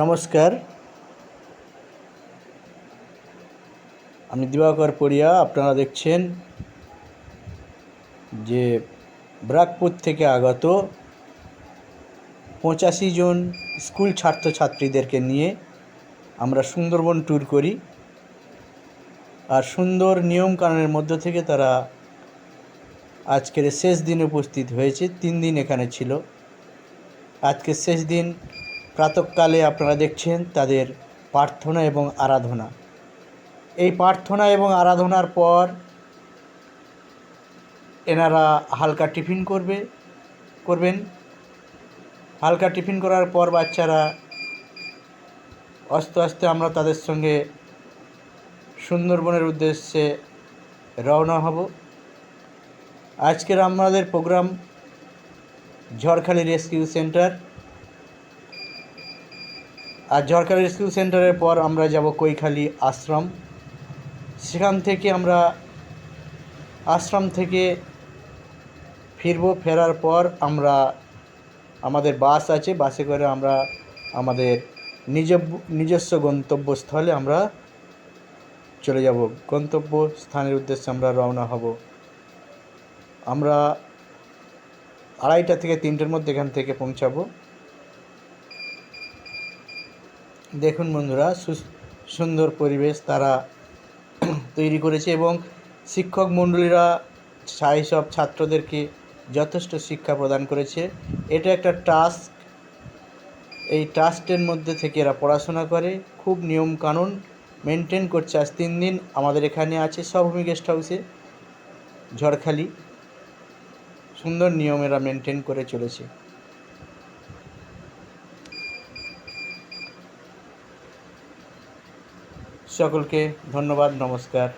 নমস্কার। আমি দিবাকর পড়িয়া আপনারা দেখছেন যে ব্রাকপুর থেকে আগত পঁচাশি জন স্কুল ছাত্রছাত্রীদেরকে নিয়ে আমরা সুন্দরবন ট্যুর করি। আর সুন্দর নিয়মকানুনের মধ্য থেকে তারা আজকের শেষ দিন উপস্থিত হয়েছে, তিন দিন এখানে ছিল। আজকে শেষ দিন প্রাতকালে আপনারা দেখছেন তাদের প্রার্থনা এবং আরাধনা। এই প্রার্থনা এবং আরাধনার পর এনারা হালকা টিফিন করবে, করবেন। হালকা টিফিন করার পর বাচ্চারা আস্তে আস্তে আমরা তাদের সঙ্গে সুন্দরবনের উদ্দেশ্যে রওনা হব। আজকের আমাদের প্রোগ্রাম ঝড়খালি রেস্কিউ সেন্টার। আর ঝড়খালি রেস্কিউ সেন্টারের পর আমরা যাব কৈখালি আশ্রম। সেখান থেকে আমরা আশ্রম থেকে ফিরবো, ফেরার পর আমরা আমাদের বাস আছে, বাসে করে আমরা আমাদের নিজ, নিজস্ব গন্তব্যস্থলে আমরা চলে যাব। গন্তব্য স্থানের উদ্দেশ্যে আমরা রওনা হব। আমরা আড়াইটা থেকে তিনটের মধ্যে এখান থেকে পৌঁছাবো। দেখুন বন্ধুরা সুন্দর পরিবেশ তারা তৈরি করেছে এবং শিক্ষক মণ্ডলীরা সেই সব ছাত্রদেরকে যথেষ্ট শিক্ষা প্রদান করেছে। এটা একটা টাস্ক। এই ট্রাস্টের মধ্যে থেকে এরা পড়াশোনা করে, খুব নিয়ম কানুন মেনটেন করছে। আজ তিন দিন আমাদের এখানে আছে সবভূমি গেস্ট হাউসে, ঝড়খালি। সুন্দর নিয়ম এরা মেনটেন করে চলেছে। সকলকে ধন্যবাদ নমস্কার।